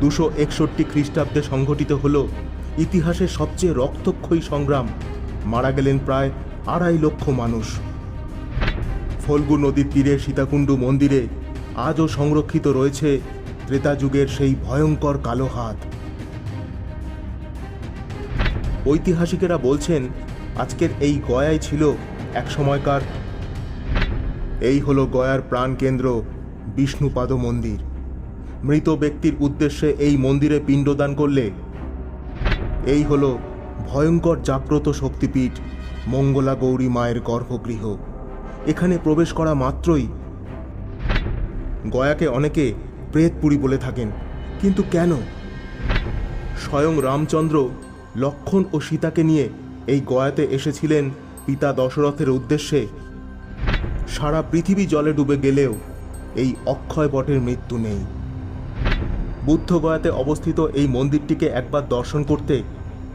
দুশো একষট্টি খ্রিস্টাব্দে সংঘটিত হল ইতিহাসের সবচেয়ে রক্তক্ষয়ী সংগ্রাম। মারা গেলেন প্রায় আড়াই লক্ষ মানুষ। ফল্গু নদীর তীরে সীতাকুণ্ডু মন্দিরে আজও সংরক্ষিত রয়েছে ত্রেতা যুগের সেই ভয়ঙ্কর কালো হাত। ঐতিহাসিকেরা বলছেন, আজকের এই গয়াই ছিল এক সময়কার। এই হলো গয়ার প্রাণকেন্দ্র, বিষ্ণুপাদ মন্দির। মৃত ব্যক্তির উদ্দেশ্যে এই মন্দিরে পিণ্ডদান করলে এই হলো ভয়ঙ্কর জাগ্রত শক্তিপীঠ মঙ্গলা গৌরী মায়ের গর্ভগৃহ। এখানে প্রবেশ করা মাত্রই গয়াকে অনেকে প্রেতপুরী বলে থাকেন। কিন্তু কেন? স্বয়ং রামচন্দ্র, লক্ষণ ও সীতাকে নিয়ে এই গয়াতে এসেছিলেন পিতা দশরথের উদ্দেশ্যে। সারা পৃথিবী জলে ডুবে গেলেও এই অক্ষয় বটের মৃত্যু নেই। বুদ্ধগয়াতে অবস্থিত এই মন্দিরটিকে একবার দর্শন করতে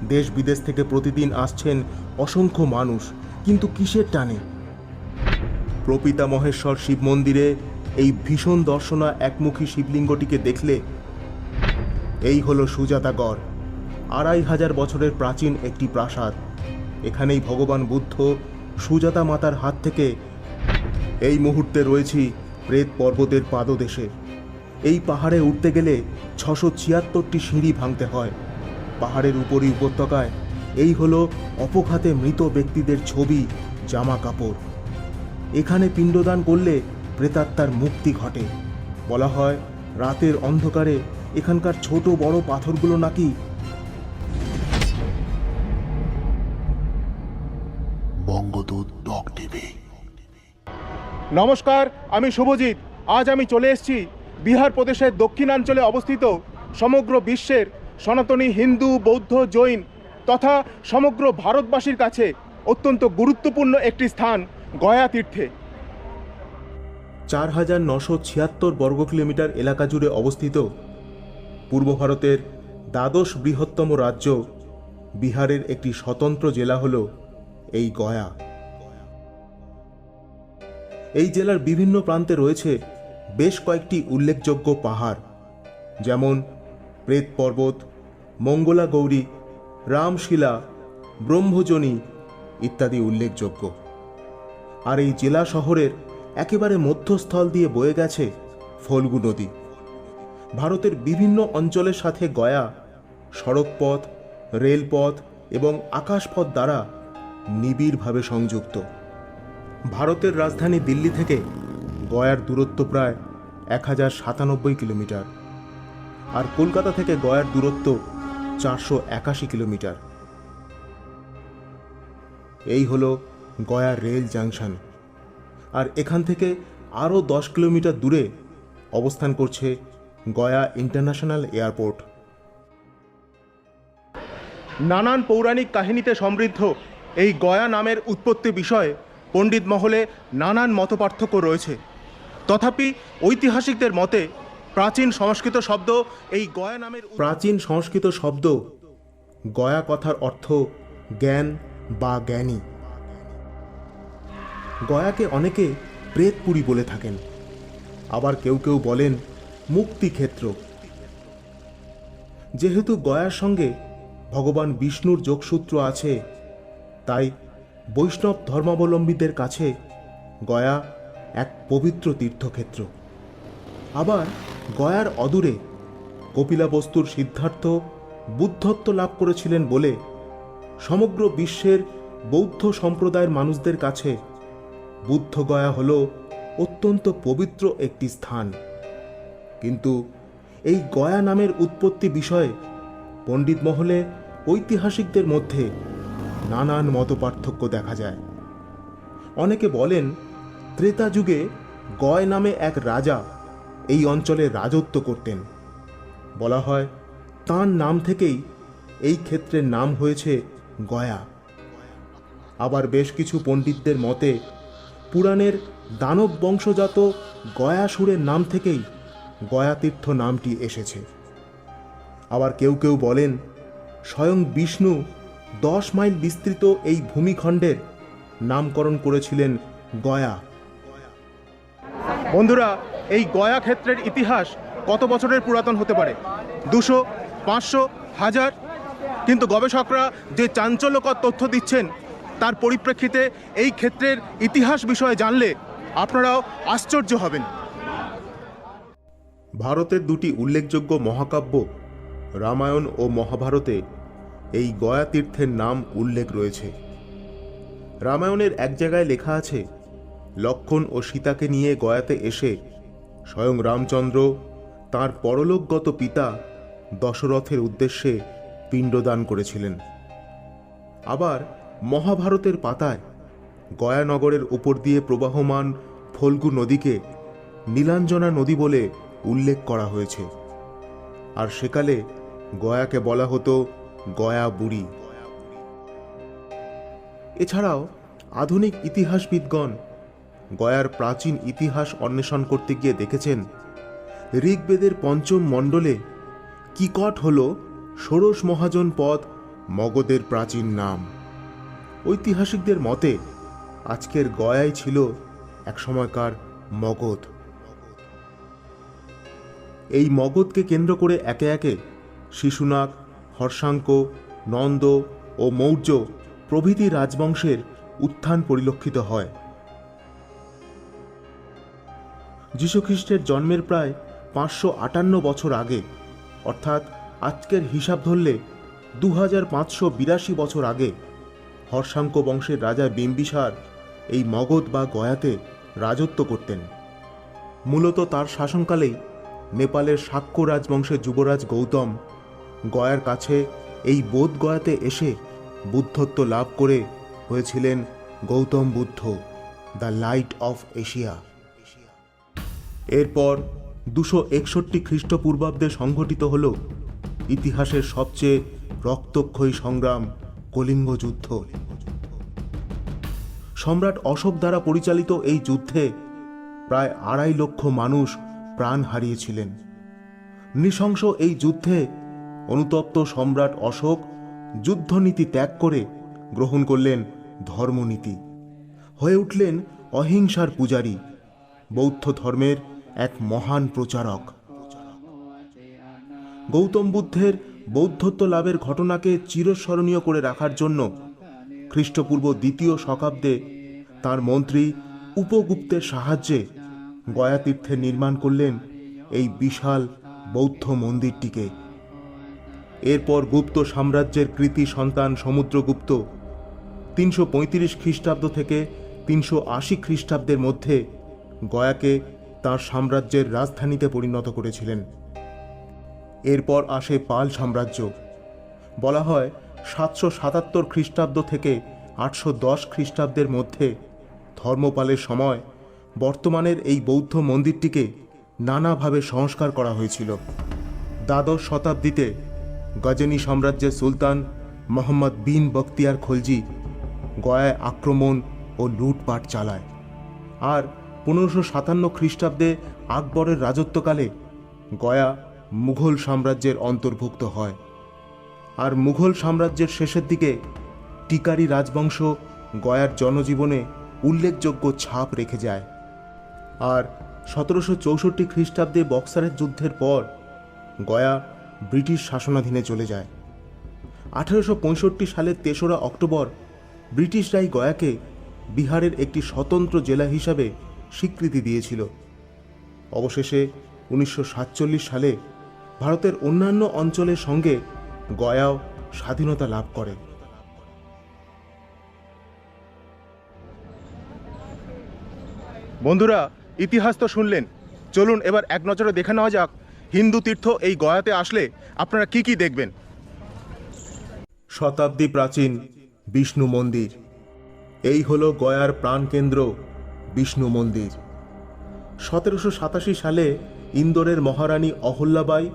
দেশ বিদেশ থেকে প্রতিদিন আসছেন অসংখ্য মানুষ। কিন্তু কিসের টানে? প্রপিতা মহেশ্বর শিব মন্দিরে এই ভীষণ দর্শনা একমুখী শিবলিঙ্গটিকে দেখলে এই হলো সুজাতাগড় আড়াই হাজার বছরের প্রাচীন একটি প্রাসাদ। এখানেই ভগবান বুদ্ধ সুজাতা মাতার হাত থেকে এই মুহূর্তে রয়েছি প্রেত পর্বতের পাদদেশে। এই পাহাড়ে উঠতে গেলে ছশো ছিয়াত্তরটি সিঁড়ি ভাঙতে হয়। পাহাড়ের উপরই উপত্যকায় এই হলো অপঘাতে মৃত ব্যক্তিদের ছবি জামা কাপড়। এখানে পিণ্ডদান করলে প্রেতাত্মার মুক্তি ঘটে। বলা হয় রাতের অন্ধকারে এখানকার ছোট বড় পাথরগুলো নাকি বঙ্গদূত ডক টিভি। নমস্কার আমি শুভজিৎ। আজ আমি চলে এসেছি বিহার প্রদেশের দক্ষিণাঞ্চলে অবস্থিত সমগ্র বিশ্বের সনাতনী হিন্দু, বৌদ্ধ, জৈন তথা সমগ্র ভারতবাসীর কাছে অত্যন্ত গুরুত্বপূর্ণ একটি স্থান, গয়া তীর্থে। চার হাজার নশো ছিয়াত্তর বর্গ কিলোমিটার এলাকা জুড়ে অবস্থিত পূর্ব ভারতের দ্বাদশ বৃহত্তম রাজ্য বিহারের একটি স্বতন্ত্র জেলা হল এই গয়া। এই জেলার বিভিন্ন প্রান্তে রয়েছে বেশ কয়েকটি উল্লেখযোগ্য পাহাড়, যেমন প্রেত পর্বত, মঙ্গলা গৌরী, রামশিলা, ব্রহ্মজনী ইত্যাদি উল্লেখযোগ্য। আর এই জেলা শহরের একেবারে মধ্যস্থল দিয়ে বয়ে গেছে ফল্গু নদী। ভারতের বিভিন্ন অঞ্চলের সাথে গয়া, সড়কপথ, রেলপথ এবং আকাশপথ দ্বারা নিবিড়ভাবে সংযুক্ত। ভারতের রাজধানী দিল্লি থেকে গয়ার দূরত্ব প্রায় এক হাজার সাতানব্বই কিলোমিটার। আর কলকাতা থেকে গয়ার দূরত্ব চারশো একাশি কিলোমিটার। এই হলো গয়া রেল জাংশন। আর এখান থেকে আরও দশ কিলোমিটার দূরে অবস্থান করছে গয়া ইন্টারন্যাশনাল এয়ারপোর্ট। নানান পৌরাণিক কাহিনীতে সমৃদ্ধ এই গয়া নামের উৎপত্তি বিষয়ে পণ্ডিত মহলে নানান মতপার্থক্য রয়েছে। তথাপি ঐতিহাসিকদের মতে প্রাচীন সংস্কৃত শব্দ এই গয়া নামের প্রাচীন সংস্কৃত শব্দ গয়া কথার অর্থ জ্ঞান বা জ্ঞানী। গয়াকে অনেকে প্রেতপুরী বলে থাকেন। আবার কেউ কেউ বলেন মুক্তিক্ষেত্র। যেহেতু গয়ার সঙ্গে ভগবান বিষ্ণুর যোগসূত্র আছে, তাই বৈষ্ণব ধর্মাবলম্বীদের কাছে গয়া এক পবিত্র তীর্থক্ষেত্র। আবার গয়ার অদূরে কপিলাবস্তুর সিদ্ধার্থ বুদ্ধত্ব লাভ করেছিলেন বলে সমগ্র বিশ্বের বৌদ্ধ সম্প্রদায়ের মানুষদের কাছে বুদ্ধগয়া হল অত্যন্ত পবিত্র একটি স্থান। কিন্তু এই গয়া নামের উৎপত্তি বিষয়ে পণ্ডিত মহলে ঐতিহাসিকদের মধ্যে নানান মতপার্থক্য দেখা যায়। অনেকে বলেন ত্রেতা যুগে গয় নামে এক রাজা এই অঞ্চলে রাজত্ব করতেন। বলা হয় তাঁর নাম থেকেই এই ক্ষেত্রের নাম হয়েছে গয়া। আবার বেশ কিছু পণ্ডিতদের মতে, পুরাণের দানব বংশজাত গয়াসুরের নাম থেকেই গয়াতীর্থ নামটি এসেছে। আবার কেউ কেউ বলেন, স্বয়ং বিষ্ণু দশ মাইল বিস্তৃত এই ভূমিখণ্ডের নামকরণ করেছিলেন গয়া। বন্ধুরা, এই গয়া ক্ষেত্রের ইতিহাস কত বছরের পুরাতন হতে পারে? দুশো, পাঁচশো, হাজার? কিন্তু গবেষকরা যে চাঞ্চল্যকর তথ্য দিচ্ছেন, তার পরিপ্রেক্ষিতে এই ক্ষেত্রের ইতিহাস বিষয়ে জানলে আপনারাও আশ্চর্য হবেন। ভারতের দুটি উল্লেখযোগ্য মহাকাব্য, রামায়ণ ও মহাভারতে এই গয়া তীর্থের নাম উল্লেখ রয়েছে। রামায়ণের এক জায়গায় লেখা আছে লক্ষণ ও সীতাকে নিয়ে গয়াতে এসে স্বয়ং রামচন্দ্র, তার পরলোকগত পিতা দশরথের উদ্দেশ্যে পিণ্ডদান করেছিলেন। আবার মহাভারতের পাতায় গয়ানগরের উপর দিয়ে প্রবাহমান ফল্গু নদীকে নীলাঞ্জনা নদী বলে উল্লেখ করা হয়েছে। আর সেকালে গয়াকে বলা হতো গয়া বুড়ি। এছাড়াও আধুনিক ইতিহাসবিদগণ গয়ার প্রাচীন ইতিহাস অন্বেষণ করতে গিয়ে দেখেছেন, ঋগ্বেদের পঞ্চম মণ্ডলে কিকট হল ষোড়শ মহাজন পদ, মগধের প্রাচীন নাম। ঐতিহাসিকদের মতে, আজকের গয়াই ছিল একসময়কার মগধ। এই মগধকে কেন্দ্র করে একে একে শিশুনাগ, হর্ষাঙ্ক, নন্দ ও মৌর্য প্রভৃতি রাজবংশের উত্থান পরিলক্ষিত হয়। যীশুখ্রিস্টের জন্মের প্রায় পাঁচশো আটান্ন বছর আগে, অর্থাৎ আজকের হিসাব ধরলে দু পাঁচশো বিরাশি বছর আগে হর্ষাঙ্ক বংশের রাজা বিম্বিসার এই মগধ বা গয়াতে রাজত্ব করতেন। মূলত তার শাসনকালেই নেপালের শাক্য রাজবংশের যুবরাজ গৌতম গয়ার কাছে এই বোধ গয়াতে এসে বুদ্ধত্ব লাভ করে হয়েছিলেন Gautam Buddha, the light of Asia. এরপর দুশো একষট্টি খ্রিস্টপূর্বাব্দে সংঘটিত হল ইতিহাসের সবচেয়ে রক্তক্ষয়ী সংগ্রাম কলিঙ্গ যুদ্ধ। সম্রাট অশোক দ্বারা পরিচালিত এই যুদ্ধে প্রায় আড়াই লক্ষ মানুষ প্রাণ হারিয়েছিলেন। নৃশংস এই যুদ্ধে অনুতপ্ত সম্রাট অশোক যুদ্ধনীতি ত্যাগ করে গ্রহণ করলেন ধর্মনীতি। হয়ে উঠলেন অহিংসার পূজারী, বৌদ্ধ ধর্মের এক মহান প্রচারক। গৌতম বুদ্ধের বৌদ্ধত্ব লাভের ঘটনাকে চিরস্মরণীয় করে রাখার জন্য খ্রিস্টপূর্ব দ্বিতীয় শতাব্দে তার মন্ত্রী উপগুপ্তের সাহায্যে গয়া তীর্থে নির্মাণ করলেন এই বিশাল বৌদ্ধ মন্দিরটিকে। এরপর গুপ্ত সাম্রাজ্যের কৃতি সন্তান সমুদ্রগুপ্ত তিনশো পঁয়ত্রিশ খ্রিস্টাব্দ থেকে তিনশো আশি খ্রিস্টাব্দের মধ্যে গয়াকে তার সাম্রাজ্যের রাজধানীতে পরিণত করেছিলেন। এরপর আসে পাল সাম্রাজ্য। বলা হয়, সাতশো সাতাত্তর খ্রিস্টাব্দ থেকে আটশো দশ খ্রিস্টাব্দের মধ্যে ধর্মপালের সময় বর্তমানের এই বৌদ্ধ মন্দিরটিকে নানাভাবে সংস্কার করা হয়েছিল। দ্বাদশ শতাব্দীতে গজনী সাম্রাজ্যের সুলতান মোহাম্মদ বিন বখতিয়ার খলজি গয়ায় আক্রমণ ও লুটপাট চালায়। আর পনেরোশো সাতান্ন খ্রিস্টাব্দে আকবরের রাজত্বকালে গয়া মুঘল সাম্রাজ্যের অন্তর্ভুক্ত হয়। আর মুঘল সাম্রাজ্যের শেষের দিকে টিকারি রাজবংশ গয়ার জনজীবনে উল্লেখযোগ্য ছাপ রেখে যায়। আর সতেরোশো চৌষট্টি খ্রিস্টাব্দে বক্সারের যুদ্ধের পর গয়া ব্রিটিশ শাসনাধীনে চলে যায়। আঠেরোশো পঁয়ষট্টি সালের তেসরা অক্টোবর ব্রিটিশরাই গয়াকে বিহারের একটি স্বতন্ত্র জেলা হিসাবে স্বীকৃতি দিয়েছিল। অবশেষে উনিশশো সাতচল্লিশ সালে ভারতের অন্যান্য অঞ্চলের সঙ্গে গয়াও স্বাধীনতা লাভ করে। বন্ধুরা ইতিহাস তো শুনলেন। চলুন এবার এক নজরে দেখে নেওয়া যাক হিন্দু তীর্থ এই গয়াতে আসলে আপনারা কি কি দেখবেন। শতাব্দী প্রাচীন বিষ্ণু মন্দির। এই হলো গয়ার প্রাণকেন্দ্র বিষ্ণু মন্দির। সতেরোশো সাতাশি সালে ইন্দোরের মহারানী অহল্যাবাই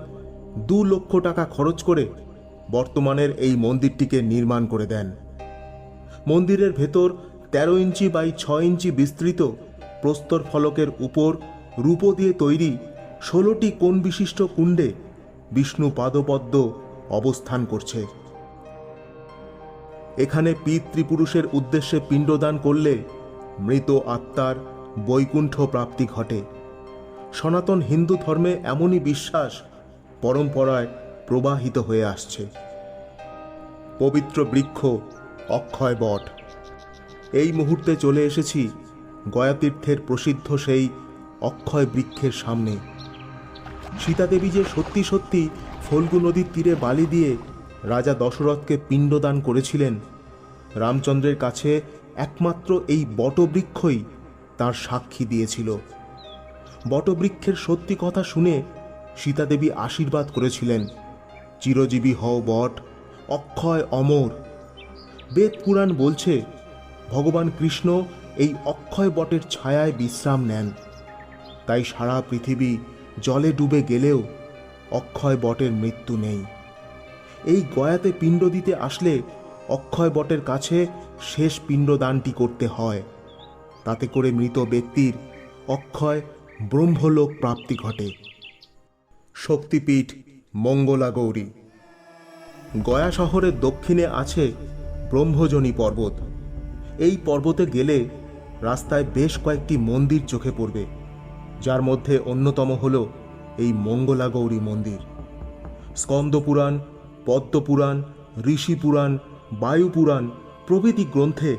দু লক্ষ টাকা খরচ করে বর্তমানের এই মন্দিরটিকে নির্মাণ করে দেন। মন্দিরের ভেতর তেরো ইঞ্চি বাই ছয় ইঞ্চি বিস্তৃত প্রস্তর ফলকের উপর রূপ দিয়ে তৈরি ষোলোটি কোণ বিশিষ্ট কুণ্ডে বিষ্ণু পাদপদ্ম অবস্থান করছে। এখানে পিতৃপুরুষের উদ্দেশ্যে পিণ্ডদান করলে মৃত আত্মার বৈকুণ্ঠ প্রাপ্তি ঘটে। সনাতন হিন্দু ধর্মে এমনই বিশ্বাস পরম্পরায় প্রবাহিত হয়ে আসছে। পবিত্র বৃক্ষ, অক্ষয় বট। এই মুহূর্তে চলে এসেছি গয়াতীর্থের প্রসিদ্ধ সেই অক্ষয় বৃক্ষের সামনে। সীতাদেবী যে সত্যি সত্যি ফল্গু নদীর তীরে বালি দিয়ে রাজা দশরথকে পিণ্ডদান করেছিলেন রামচন্দ্রের কাছে একমাত্র এই বটবৃক্ষই তার সাক্ষী দিয়েছিল। বটবৃক্ষের সত্যি কথা শুনে সীতাদেবী আশীর্বাদ করেছিলেন। চিরজীবী হও বট, অক্ষয় অমর। বেদ পুরাণ বলছে, ভগবান কৃষ্ণ এই অক্ষয় বটের ছায়ায় বিশ্রাম নেন। তাই সারা পৃথিবী জলে ডুবে গেলেও অক্ষয় বটের মৃত্যু নেই। এই গয়াতে পিণ্ড দিতে আসলে অক্ষয় বটের কাছে শেষ পিণ্ডদানটি করতে হয়। তাতে করে মৃত ব্যক্তির অক্ষয় ব্রহ্মলোক প্রাপ্তি ঘটে। শক্তিপীঠ মঙ্গলা গৌরী গয়া শহরের দক্ষিণে আছে ব্রহ্মজনী পর্বত। এই পর্বতে গেলে রাস্তায় বেশ কয়েকটি মন্দির চোখে পড়বে, যার মধ্যে অন্যতম হল এই মঙ্গলা গৌরী মন্দির। স্কন্দপুরাণ, পদ্মপুরাণ, ঋষিপুরাণ বায়ুপুরাণ প্রভৃতি গ্রন্থে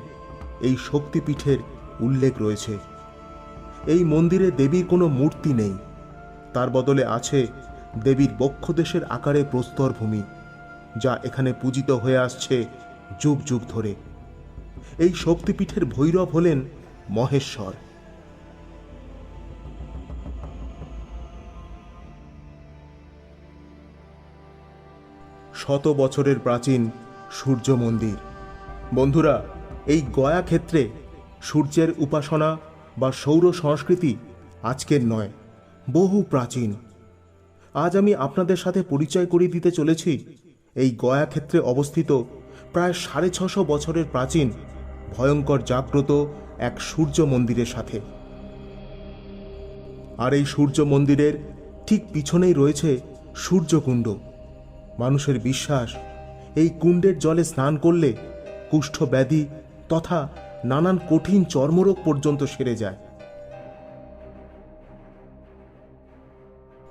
এই শক্তিপীঠের উল্লেখ রয়েছে। এই মন্দিরে দেবীর কোনো মূর্তি নেই। তার বদলে আছে দেবীর বক্ষদেশের আকারে প্রস্তর ভূমি, যা এখানে পূজিত হয়ে আসছে যুগ যুগ ধরে। এই শক্তিপীঠের ভৈরব হলেন মহেশ্বর। শত বছরের প্রাচীন সূর্য মন্দির। বন্ধুরা, এই গয়া ক্ষেত্রে সূর্যের উপাসনা বা সৌর সংস্কৃতি আজকের নয়, বহু প্রাচীন। আজ আমি আপনাদের সাথে পরিচয় করিয়ে দিতে চলেছি, এই গয়া ক্ষেত্রে অবস্থিত প্রায় সাড়ে ছশো বছরের প্রাচীন, ভয়ঙ্কর জাগ্রত এক সূর্য মন্দিরের সাথে। আর এই সূর্য মন্দিরের ঠিক পিছনেই রয়েছে সূর্যকুণ্ড। মানুষের বিশ্বাস এই কুণ্ডের জলে স্নান করলে কুষ্ঠ ব্যাধি তথা নানান কঠিন চর্মরোগ পর্যন্ত সেরে যায়।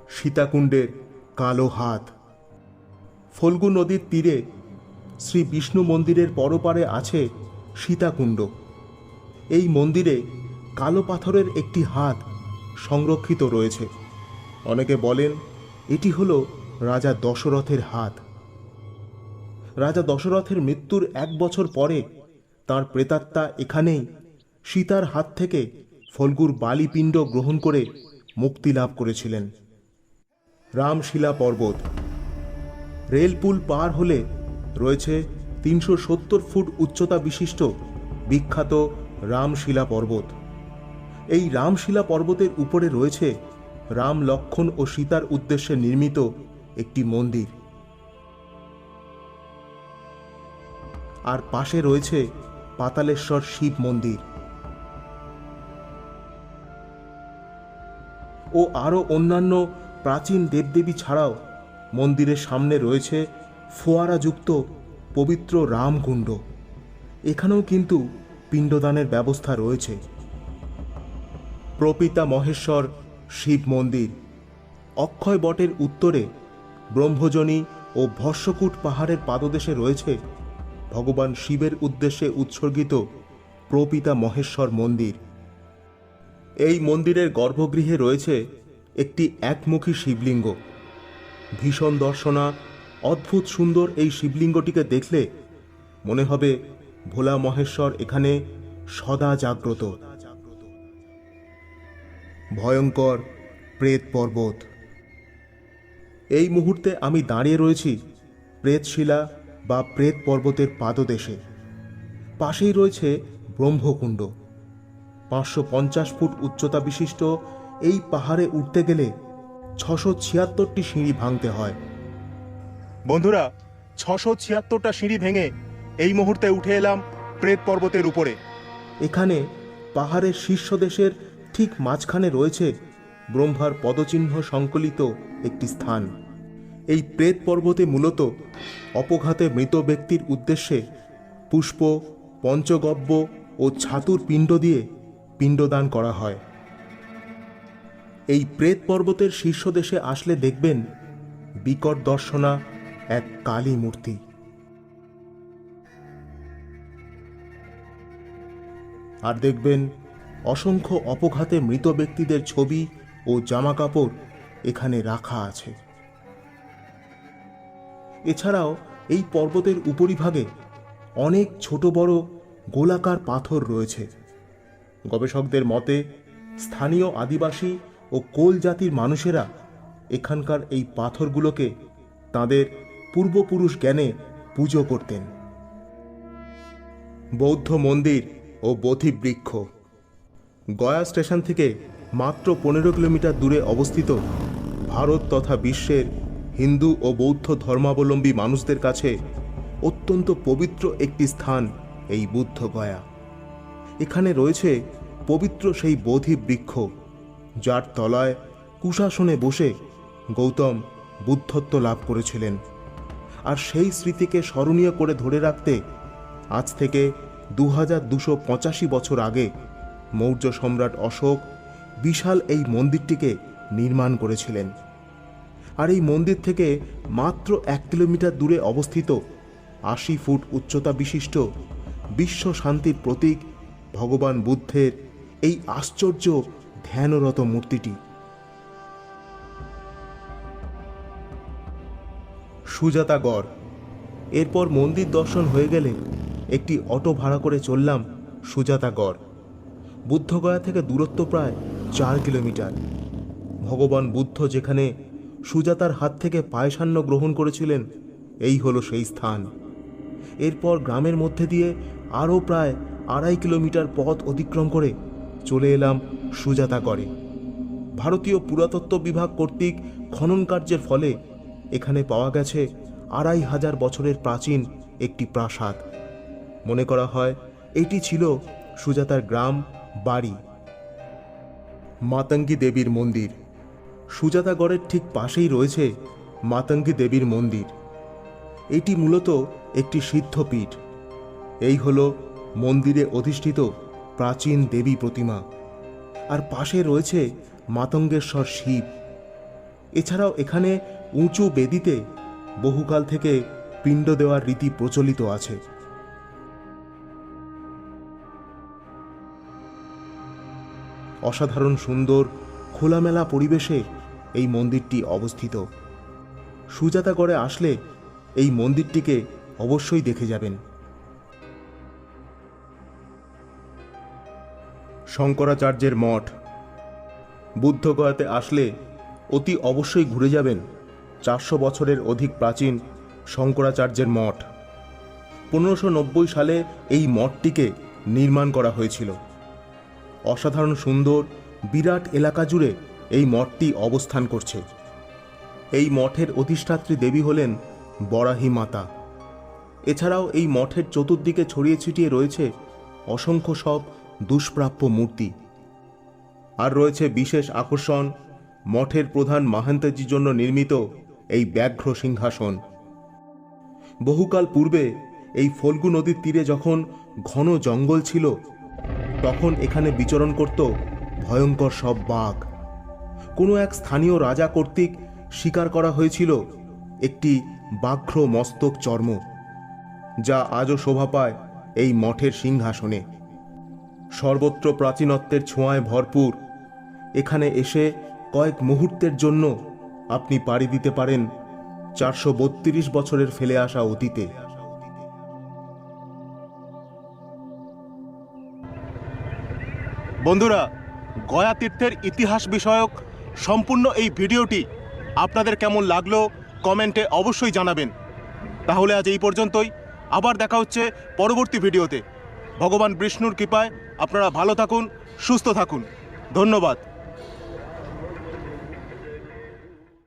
সীতাকুণ্ডের কালো হাত। ফল্গু নদীর তীরে শ্রী বিষ্ণু মন্দিরের পরপারে আছে সীতাকুণ্ড। এই মন্দিরে কালো পাথরের একটি হাত সংরক্ষিত রয়েছে। অনেকে বলেন এটি হল রাজা দশরথের হাত। রাজা দশরথের মৃত্যুর এক বছর পরে তার প্রেতাত্মা এখানেই সীতার হাত থেকে ফল্গুর বালিপিণ্ড গ্রহণ করে মুক্তি লাভ করেছিলেন। রামশিলা পর্বত। রেলপুল পার হলে রয়েছে তিনশো সত্তর ফুট উচ্চতা বিশিষ্ট বিখ্যাত রামশিলা পর্বত। এই রামশিলা পর্বতের উপরে রয়েছে রাম লক্ষণ ও সীতার উদ্দেশ্যে নির্মিত একটি মন্দির। আর পাশে রয়েছে পাতালেশ্বর শিব মন্দির। ও আরও অন্যান্য প্রাচীন দেবদেবী ছাড়াও মন্দিরের সামনে রয়েছে ফোয়ারাযুক্ত পবিত্র রামকুণ্ড। এখানেও কিন্তু পিণ্ডদানের ব্যবস্থা রয়েছে। প্রপিতা মহেশ্বর শিব মন্দির। অক্ষয় বটের উত্তরে ব্রহ্মজনী ও ভস্যকূট পাহাড়ের পাদদেশে রয়েছে ভগবান শিবের উদ্দেশ্যে উৎসর্গিত প্রপিতা মহেশ্বর মন্দির। এই মন্দিরের গর্ভগৃহে রয়েছে একটি একমুখী শিবলিঙ্গ। ভীষণ দর্শনা, অদ্ভুত সুন্দর এই শিবলিঙ্গটিকে দেখলে মনে হবে ভোলা মহেশ্বর এখানে সদা জাগ্রত। ভয়ঙ্কর প্রেত পর্বত। এই মুহূর্তে আমি দাঁড়িয়ে রয়েছি প্রেতশিলা বা প্রেত পর্বতের পাদদেশে। পাশেই রয়েছে ব্রহ্মকুণ্ড। পাঁচশো পঞ্চাশ ফুট উচ্চতা বিশিষ্ট এই পাহাড়ে উঠতে গেলে ছশো ছিয়াত্তরটি সিঁড়ি ভাঙতে হয়। বন্ধুরা, ছশো ছিয়াত্তরটা সিঁড়ি ভেঙে এই মুহূর্তে উঠে এলাম প্রেত পর্বতের উপরে। এখানে পাহাড়ের শীর্ষদেশের ঠিক মাঝখানে রয়েছে ব্রহ্মার পদচিহ্ন সংকলিত একটি স্থান। এই প্রেত পর্বতে মূলত অপঘাতে মৃত ব্যক্তির উদ্দেশ্যে পুষ্প, পঞ্চগব্য ও ছাতুর পিণ্ড দিয়ে পিণ্ডদান করা হয়। এই প্রেত পর্বতের শীর্ষদেশে আসলে দেখবেন বিকট দর্শনা, এক কালী মূর্তি। আর দেখবেন অসংখ্য অপঘাতে মৃত ব্যক্তিদের ছবি ও জামাকাপড় এখানে রাখা আছে। এছাড়াও এই পর্বতের উপরিভাগে অনেক ছোট বড় গোলাকার পাথর রয়েছে। গবেষকদের মতে, স্থানীয় আদিবাসী ও কোল জাতির মানুষেরা এখানকার এই পাথরগুলোকে তাদের পূর্বপুরুষ জ্ঞানে পুজো করতেন। বৌদ্ধ মন্দির ও বৃক্ষ গয়া স্টেশন থেকে মাত্র পনেরো কিলোমিটার দূরে অবস্থিত ভারত তথা বিশ্বের হিন্দু ও বৌদ্ধ ধর্মাবলম্বী মানুষদের কাছে অত্যন্ত পবিত্র একটি স্থান এই বুদ্ধ গয়া। এখানে রয়েছে পবিত্র সেই বোধি বৃক্ষ, যার তলায় কুশাসনে বসে গৌতম বুদ্ধত্ব লাভ করেছিলেন আর সেই স্মৃতিকে স্মরণীয় করে ধরে রাখতে আজ থেকে দু বছর আগে মৌর্য সম্রাট অশোক বিশাল এই মন্দিরটিকে নির্মাণ করেছিলেন। আর এই মন্দির থেকে মাত্র এক কিলোমিটার দূরে অবস্থিত আশি ফুট উচ্চতা বিশিষ্ট বিশ্ব শান্তির প্রতীক ভগবান বুদ্ধের এই আশ্চর্য ধ্যানরত মূর্তিটি। সুজাতাগড় এরপর মন্দির দর্শন হয়ে গেলে একটি অটো ভাড়া করে চললাম সুজাতাগড় বুদ্ধগয়া থেকে দূরত্ব প্রায় চার কিলোমিটার। ভগবান বুদ্ধ যেখানে সুজাতার হাত থেকে পায়সান্ন গ্রহণ করেছিলেন, এই হলো সেই স্থান। এরপর গ্রামের মধ্যে দিয়ে আরও প্রায় আড়াই কিলোমিটার পথ অতিক্রম করে চলে এলাম সুজাতা সুজাতাগড়ে। ভারতীয় পুরাতত্ত্ব বিভাগ কর্তৃক খনন কার্যের ফলে এখানে পাওয়া গেছে আড়াই হাজার বছরের প্রাচীন একটি প্রাসাদ। মনে করা হয় এটি ছিল সুজাতার গ্রাম বাড়ি। মাতঙ্গী দেবীর মন্দির। সুজাতাগড়ের ঠিক পাশেই রয়েছে মাতঙ্গী দেবীর মন্দির। এটি মূলত একটি সিদ্ধপীঠ এই হল মন্দিরে অধিষ্ঠিত প্রাচীন দেবী প্রতিমা। আর পাশে রয়েছে মাতঙ্গেশ্বর শিব। এছাড়াও এখানে উঁচু বেদিতে বহুকাল থেকে পিণ্ড দেওয়ার রীতি প্রচলিত আছে। অসাধারণ সুন্দর খোলামেলা পরিবেশে এই মন্দিরটি অবস্থিত। সুজাতাগড়ে আসলে এই মন্দিরটিকে অবশ্যই দেখে যাবেন। শঙ্করাচার্যের মঠ। বুদ্ধগয়াতে আসলে অতি অবশ্যই ঘুরে যাবেন চারশো বছরের অধিক প্রাচীন শঙ্করাচার্যের মঠ। পনেরোশো সালে এই মঠটিকে নির্মাণ করা হয়েছিল। অসাধারণ সুন্দর বিরাট এলাকা জুড়ে এই মঠটি অবস্থান করছে। এই মঠের অধিষ্ঠাত্রী দেবী হলেন বরাহী মাতা। এছাড়াও এই মঠের চতুর্দিকে ছড়িয়ে ছিটিয়ে রয়েছে অসংখ্য সব দুষ্প্রাপ্য মূর্তি। আর রয়েছে বিশেষ আকর্ষণ, মঠের প্রধান মাহান্তেজির জন্য নির্মিত এই ব্যাঘ্র সিংহাসন। বহুকাল পূর্বে এই ফল্গু নদীর তীরে যখন ঘন জঙ্গল ছিল, তখন এখানে বিচরণ করত ভয়ঙ্কর সব বাঘ। কোনো এক স্থানীয় রাজা কর্তৃক শিকার করা হয়েছিল একটি বাঘ্র মস্তক চর্ম, যা আজও শোভা পায় এই মঠের সিংহাসনে। সর্বত্র প্রাচীনত্বের ছোঁয়ায় ভরপুর, এখানে এসে কয়েক মুহূর্তের জন্য আপনি পাড়ি দিতে পারেন চারশো বত্রিশ বছরের ফেলে আসা অতীতে। বন্ধুরা গয়া তীর্থের ইতিহাস বিষয়ক সম্পূর্ণ এই ভিডিওটি আপনাদের কেমন লাগল কমেন্টে অবশ্যই জানাবেন। তাহলে আজ এই পর্যন্তই। আবার দেখা হচ্ছে পরবর্তী ভিডিওতে। ভগবান বিষ্ণুর কৃপায় আপনারা ভালো থাকুন, সুস্থ থাকুন। ধন্যবাদ।